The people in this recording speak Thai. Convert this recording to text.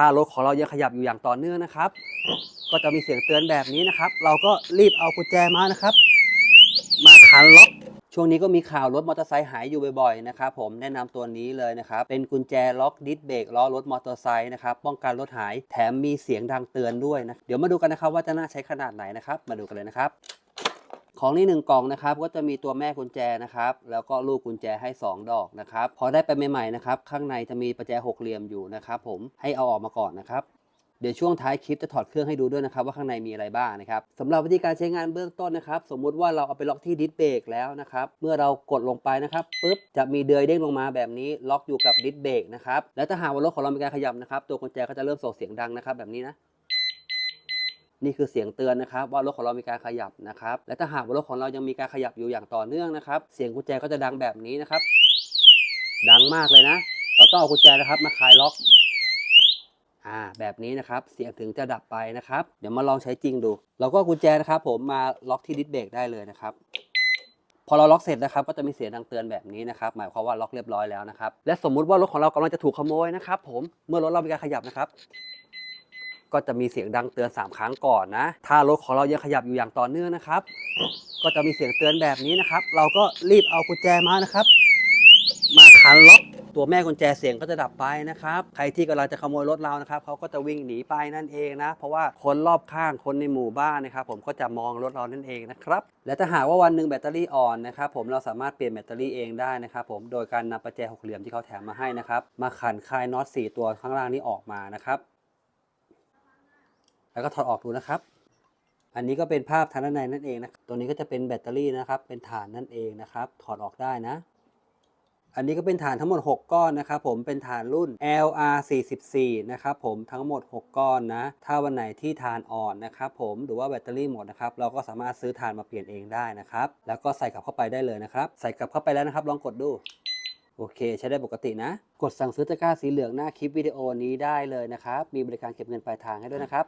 ถ้ารถของเรายังขยับอยู่อย่างต่อเนื่องนะครับ ก็จะมีเสียงเตือนแบบนี้นะครับ เราก็รีบเอากุญแจมานะครับ มาขันล็อกช่วงนี้ก็มีข่าวรถมอเตอร์ไซค์หายอยู่บ่อยๆนะครับผมแนะนำตัวนี้เลยนะครับ เป็นกุญแจล็อกดิสเบรกล้อรถมอเตอร์ไซค์นะครับป้องกันรถหายแถมมีเสียงดังเตือนด้วยนะเดี๋ยวมาดูกันนะครับว่าจะน่าใช้ขนาดไหนนะครับ มาดูกันเลยนะครับ ของนี่หนึ่งกล่องนะครับก็จะมีตัวแม่กุญแจนะครับแล้วก็ลูกกุญแจให้ 2 ดอกนะครับพอได้ไปใหม่ๆนะครับข้างในจะมีประแจหกเหลี่ยมอยู่นะครับผมให้เอาออกมาก่อนนะครับเดี๋ยวช่วงท้ายคลิปจะถอดเครื่องให้ดูด้วยนะครับว่าข้างในมีอะไรบ้างนะครับสำหรับวิธีการใช้งานเบื้องต้นนะครับ สมมุติว่าเราเอาไปล็อกที่ดิสเบรกแล้วนะครับ เมื่อเรากดลงไปนะครับปุ๊บจะมีเดือยเด้งลงมาแบบนี้ล็อกอยู่กับดิสเบรกนะครับ แล้วถ้าหากว่ารถของเรามีการขยับนะครับ ตัวกุญแจก็จะเริ่มส่งเสียงดังนะครับแบบนี้นะ นี่คือเสียงเตือนนะครับว่ารถของเรามีการขยับนะครับ และถ้าหากว่ารถของเรายังมีการขยับอยู่อย่างต่อเนื่องนะครับ เสียงกุญแจก็จะดังแบบนี้นะครับ ดังมากเลยนะ เราต้องเอากุญแจนะครับมาคลายล็อกอ่าแบบนี้นะครับเสียงถึงจะดับไปนะครับ เดี๋ยวมาลองใช้จริงดู เราก็กุญแจนะครับ ผมมาล็อกที่ดิสเบรกได้เลยนะครับพอเราล็อกเสร็จนะครับก็จะมีเสียงดังเตือนแบบนี้นะครับหมายความว่าล็อกเรียบร้อยแล้วนะครับและสมมุติว่ารถของเรากำลังจะถูกขโมยนะครับ ผมเมื่อรถเรามีการขยับนะครับ ก็จะมีเสียงดังเตือน 3 ครั้งก่อนนะ ถ้ารถของเรายังขยับอยู่อย่างต่อเนื่องนะครับ ก็จะมีเสียงเตือนแบบนี้นะครับ เราก็รีบเอากุญแจมานะครับ มาขันล็อกตัวแม่กุญแจเสียงก็จะดับไปนะครับ ใครที่กำลังจะขโมยรถเรานะครับเขาก็จะวิ่งหนีไปนั่นเองนะ เพราะว่าคนรอบข้างคนในหมู่บ้านนะครับ ผมก็จะมองรถเรานั่นเองนะครับ และถ้าหากว่าวันหนึ่งแบตเตอรี่อ่อนนะครับผมเราสามารถเปลี่ยนแบตเตอรี่เองได้นะครับ ผมโดยการนำประแจหกเหลี่ยมที่เขาแถมมาให้นะครับ มาขันคลายน็อต4ตัวข้างล่างนี้ออกมานะครับ แล้วก็ถอดออกดูนะครับ อันนี้ก็เป็นภาพทางด้านในนั่นเองนะตัวนี้ก็จะเป็นแบตเตอรี่นะครับ เป็นฐานนั่นเองนะครับ ถอดออกได้นะ อันนี้ก็เป็นฐานทั้งหมด 6 ก้อนนะครับผม เป็นฐานรุ่น LR44 นะครับผม ทั้งหมด 6 ก้อนนะ ถ้าวันไหนที่ฐานอ่อนนะครับผม หรือว่าแบตเตอรี่หมดนะครับ เราก็สามารถซื้อฐานมาเปลี่ยนเองได้นะครับ แล้วก็ใส่กลับเข้าไปได้เลยนะครับ ใส่กลับเข้าไปแล้วนะครับ ลองกดดูโอเค ใช้ได้ปกตินะ กดสั่งซื้อตะกร้าสีเหลืองหน้าคลิปวิดีโอนี้ได้เลยนะครับ มีบริการเก็บเงินปลายทางให้ด้วยนะครับ